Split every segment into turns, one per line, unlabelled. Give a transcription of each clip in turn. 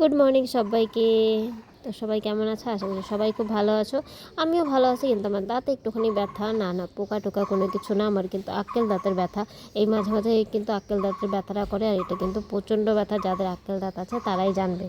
Good morning সবাইকে। তো সবাই কেমন আছো? আশা করি সবাই খুব ভালো আছো। আমিও ভালো আছি, কিন্তু আমার দাঁতে একটুখানি ব্যথা। না না, পোকা টোকা কোনো কিছু না। আমার কিন্তু আক্কেল দাঁতের ব্যথা। এই মাঝে মাঝে কিন্তু আক্কেল দাঁতের ব্যথাটা করে, আর এটা কিন্তু প্রচণ্ড ব্যথা। যাদের আক্কেল দাঁত আছে, তারাই জানবে।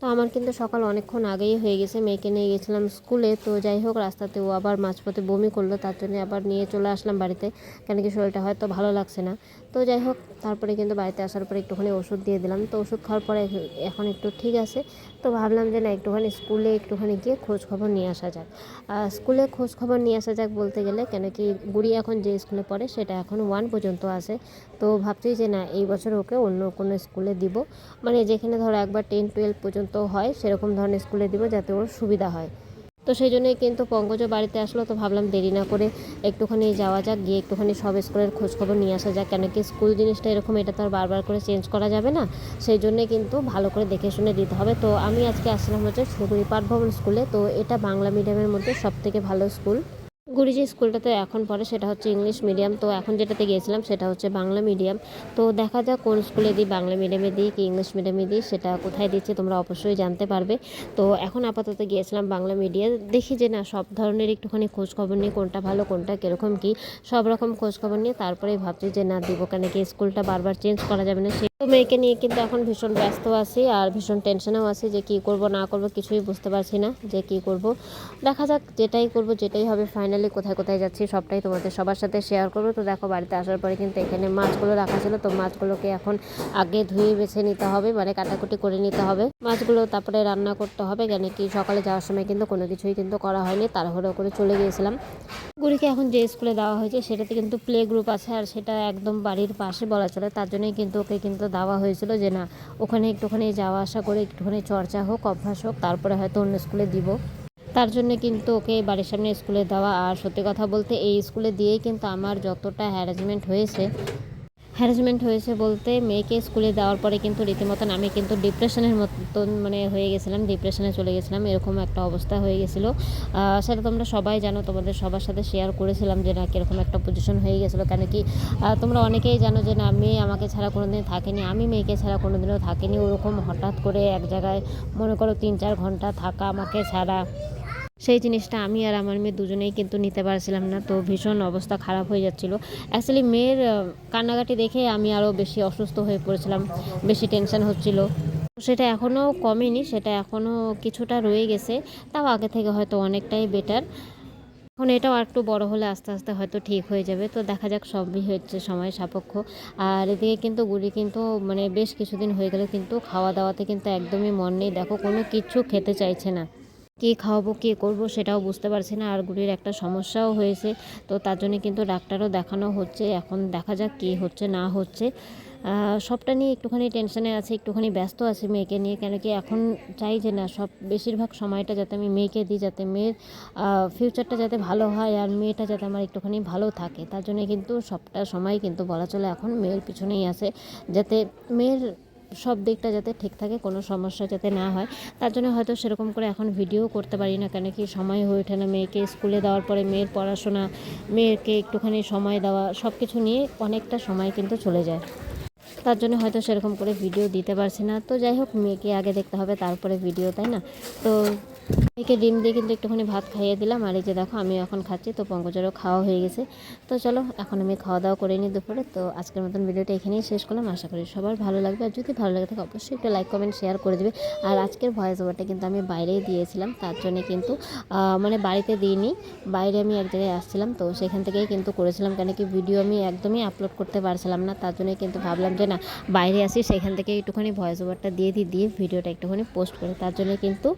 তো আমার কিন্তু সকাল অনেকক্ষণ আগেই হয়ে গেছে। মেয়েকে নিয়ে গেছিলাম স্কুলে। তো যাই হোক, রাস্তাতে ও আবার মাঝপথে বমি করল, তার জন্য আবার নিয়ে চলে আসলাম বাড়িতে। কেন কি শরীরটা হয়তো ভালো লাগছে না। তো যাই হোক, তারপরে কিন্তু বাড়িতে আসার পরে একটুখানি ওষুধ দিয়ে দিলাম। তো ওষুধ খাওয়ার পরে এখন একটু ঠিক আছে। তো ভাবলাম যে না, একটুখানি স্কুলে একটুখানি গিয়ে খোঁজ খবর নিয়ে আসা যাক। আর স্কুলে খোঁজ খবর নিয়ে আসা যাক বলতে গেলে, কেন কি গুড়ি এখন যে স্কুলে পড়ে, সেটা এখন ওয়ান পর্যন্ত আছে। তো ভাবছি যে না, এই বছর ওকে অন্য কোনো স্কুলে দিব। মানে যেখানে ধরো একবার টেন টুয়েলভ পর্যন্ত হয়, সেরকম ধরনের স্কুলে দিব যাতে ওর সুবিধা হয়। তো সেই জন্যই কিন্তু পঙ্কজ বাড়িতে আসলো, তো ভাবলাম দেরি না করে একটুখানি যাওয়া যাক, গিয়ে একটুখানি সব স্কুলের খোঁজখবর নিয়ে আসা যাক। কেন কি স্কুল জিনিসটা এরকম, এটা তো আর বারবার করে চেঞ্জ করা যাবে না। সেই জন্যে কিন্তু ভালো করে দেখে শুনে দিতে হবে। তো আমি আজকে আসলাম হচ্ছে শিলিগুড়ি পাঠভবন স্কুলে, তো এটা বাংলা মিডিয়ামের মধ্যে সব থেকে ভালো স্কুল। গুড়ি যে স্কুলটাতে এখন পড়ে সেটা হচ্ছে ইংলিশ মিডিয়াম। তো এখন যেটাতে গিয়েছিলাম সেটা হচ্ছে বাংলা মিডিয়াম। তো দেখা যাক কোন স্কুলে দিই, বাংলা মিডিয়ামে দিই কি ইংলিশ মিডিয়ামে দিই, সেটা কোথায় দিচ্ছে তোমরা অবশ্যই জানতে পারবে। তো এখন আপাতত গিয়েছিলাম বাংলা মিডিয়াম। দেখি যে না, সব ধরনের একটুখানি খোঁজখবর নিয়ে কোনটা ভালো, কোনটা কীরকম কী, সব রকম খোঁজখবর নিয়ে তারপরেই ভাবছি যে না, দিব কেন কি স্কুলটা বারবার চেঞ্জ করা যাবে না তো মেয়েকে নিয়ে কিন্তু এখন ভীষণ ব্যস্ত আছি আর ভীষণ টেনশনেও আছি যে কী করব, না করব, কিছুই বুঝতে পারছি না যে কী করব। দেখা যাক যেটাই করব, যেটাই হবে ফাইনালি কোথায় কোথায় যাচ্ছি সবটাই তোমাদের সবার সাথে শেয়ার করব। তো দেখো বাড়িতে আসার পরে কিন্তু এখানে মাছগুলো রাখা ছিল, তো মাছগুলোকে এখন আগে ধুয়ে বেছে নিতে হবে মানে কাটাকুটি করে নিতে হবে। মাছগুলো তারপরে রান্না করতে হবে, কেন কি সকালে যাওয়ার সময় কিন্তু কোনো কিছুই কিন্তু করা হয়নি, তাড়াহুড়ো করে চলে গিয়েছিলাম। গুড়িকে এখন যে স্কুলে দেওয়া হয়েছে, সেটাতে কিন্তু প্লে গ্রুপ আছে, আর সেটা একদম বাড়ির পাশে বলা চলে, তার জন্যই কিন্তু ওকে কিন্তু দেওয়া হয়েছিল যে না, ওখানে একটুখানি যাওয়া আসা করে একটুখানি চর্চা হোক, অভ্যাস হোক, তারপরে হয়তো অন্য স্কুলে দিব। তার জন্য কিন্তু ওকে বাড়ির সামনে স্কুলে দেওয়া, আর সত্যি কথা বলতে এই স্কুলে দিয়েই কিন্তু আমার যতটা হ্যারাসমেন্ট হয়েছে হ্যারাসমেন্ট হয়েছে বলতে মেয়েকে স্কুলে দেওয়ার পরে কিন্তু রীতিমতন আমি কিন্তু ডিপ্রেশনের মতন মানে হয়ে গেছিলাম ডিপ্রেশনে চলে গেছিলাম, এরকম একটা অবস্থা হয়ে গেছিল। সেটা তোমরা সবাই জানো, তোমাদের সবার সাথে শেয়ার করেছিলাম যে না কীরকম একটা পজিশন হয়ে গেছিল। কেন কি তোমরা অনেকেই জানো যে না, মেয়ে আমাকে ছাড়া কোনো দিন থাকেনি, আমি মেয়েকে ছাড়া কোনো দিনও থাকিনি। ওরকম হঠাৎ করে এক জায়গায় মনে করো তিন চার ঘণ্টা থাকা আমাকে ছাড়া সেই জিনিসটা আমি আর আমার মেয়ে দুজনেই কিন্তু নিতে পারছিলাম না, তো ভীষণ অবস্থা খারাপ হয়ে যাচ্ছিল। অ্যাকচুয়ালি মেয়ের কান্নাকাটি দেখে আমি আরও বেশি অসুস্থ হয়ে পড়েছিলাম, বেশি টেনশন হচ্ছিল। সেটা এখনও কমেনি, সেটা এখনও কিছুটা রয়ে গেছে, তাও আগে থেকে হয়তো অনেকটাই বেটার এখন এটাও একটু বড় হলে আস্তে আস্তে হয়তো ঠিক হয়ে যাবে, তো দেখা যাক সবই হচ্ছে সময় সাপেক্ষ। আর এদিকে কিন্তু গুড়ি কিন্তু মানে বেশ কিছুদিন হয়ে গেলে, কিন্তু খাওয়া দাওয়াতে কিন্তু একদমই মন নেই। দেখো কোনো কিছু খেতে চাইছে না। কী খাওয়াবো, কী করব সেটাও বুঝতে পারছি না। আর গুড়ির একটা সমস্যাও হয়েছে। তো তার জন্য কিন্তু ডাক্তারও দেখানো হচ্ছে। এখন দেখা যাক কী হচ্ছে, না হচ্ছে। সবটা নিয়ে একটুখানি টেনশনে আছে, একটুখানি ব্যস্ত আছি মেয়েকে নিয়ে। কেন কি এখন চাই যে না, সব বেশিরভাগ সময়টা যাতে আমি মেয়েকে দিই, যাতে মেয়ের ফিউচারটা যাতে ভালো হয় আর মেয়েটা যাতে আমার একটুখানি ভালো থাকে। তার জন্য কিন্তু সবটা সময় কিন্তু বলা চলে এখন মেয়ের পিছনেই আছে। যাতে মেয়ের সব দিকটা যাতে ঠিক থাকে, কোনো সমস্যা যাতে না হয়। তার জন্য হয়তো সেরকম করে এখন ভিডিও করতে পারি না, কেন কি সময় হয়ে ওঠে না। মেয়েকে স্কুলে দেওয়ার পরে মেয়ের পড়াশোনা, মেয়েকে একটুখানি সময় দেওয়া সব কিছু নিয়ে অনেকটা সময় কিন্তু চলে যায়। তার জন্য হয়তো সেরকম করে ভিডিও দিতে পারছি না। তো যাই হোক, মেয়েকে আগে দেখতে হবে, তারপরে ভিডিও তাই না? তো মেয়েকে ডিম দিয়ে কিন্তু একটুখানি ভাত খাইয়ে দিলাম। আর এই যে দেখো আমি এখন খাচ্ছি, তো পঙ্কজেরও খাওয়া হয়ে গেছে। তো চলো, এখন আমি খাওয়া দাওয়া করে নিই দুপুরে। তো আজকের মতন ভিডিওটা এখানেই শেষ করলাম। আশা করি সবার ভালো লাগবে। আর যদি ভালো লাগে থাকে, অবশ্যই একটু লাইক কমেন্ট শেয়ার করে দেবে। আর আজকের ভয়েস ওভারটা কিন্তু আমি বাইরেই দিয়েছিলাম। তার জন্য কিন্তু মানে বাড়িতে দিইনি। বাইরে আমি এক জায়গায় আসছিলাম। তো সেখান থেকেই কিন্তু করেছিলাম। কেন কি ভিডিও আমি একদমই আপলোড করতে পারছিলাম না। তার জন্যই কিন্তু ভাবলাম যে না, বাইরে আসি, সেখান থেকে একটুখানি ভয়েস ওভারটা দিয়ে দিই, দিয়ে ভিডিওটা একটুখানি পোস্ট করে। তার জন্য কিন্তু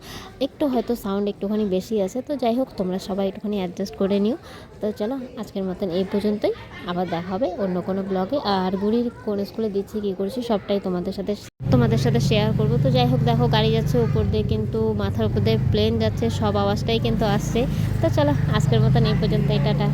একটু হয়তো সাউন্ড একটুখানি বেশি আছে। তো যাই হোক, তোমরা সবাই একটুখানি অ্যাডজাস্ট করে নিও। তো চলো, আজকের মতন এই পর্যন্তই। আবার দেখা হবে অন্য কোনো ব্লগে আর বুড়ির কোন স্কুলে দিচ্ছি, কী করছি, সবটাই তোমাদের সাথে তোমাদের সাথে শেয়ার করব। তো যাই হোক, দেখো, গাড়ি যাচ্ছে উপর দিয়ে, কিন্তু মাথার উপর দিয়ে প্লেন যাচ্ছে, সব আওয়াজটাই কিন্তু আসছে। তো চলো, আজকের মতন এই পর্যন্তই, টাটা।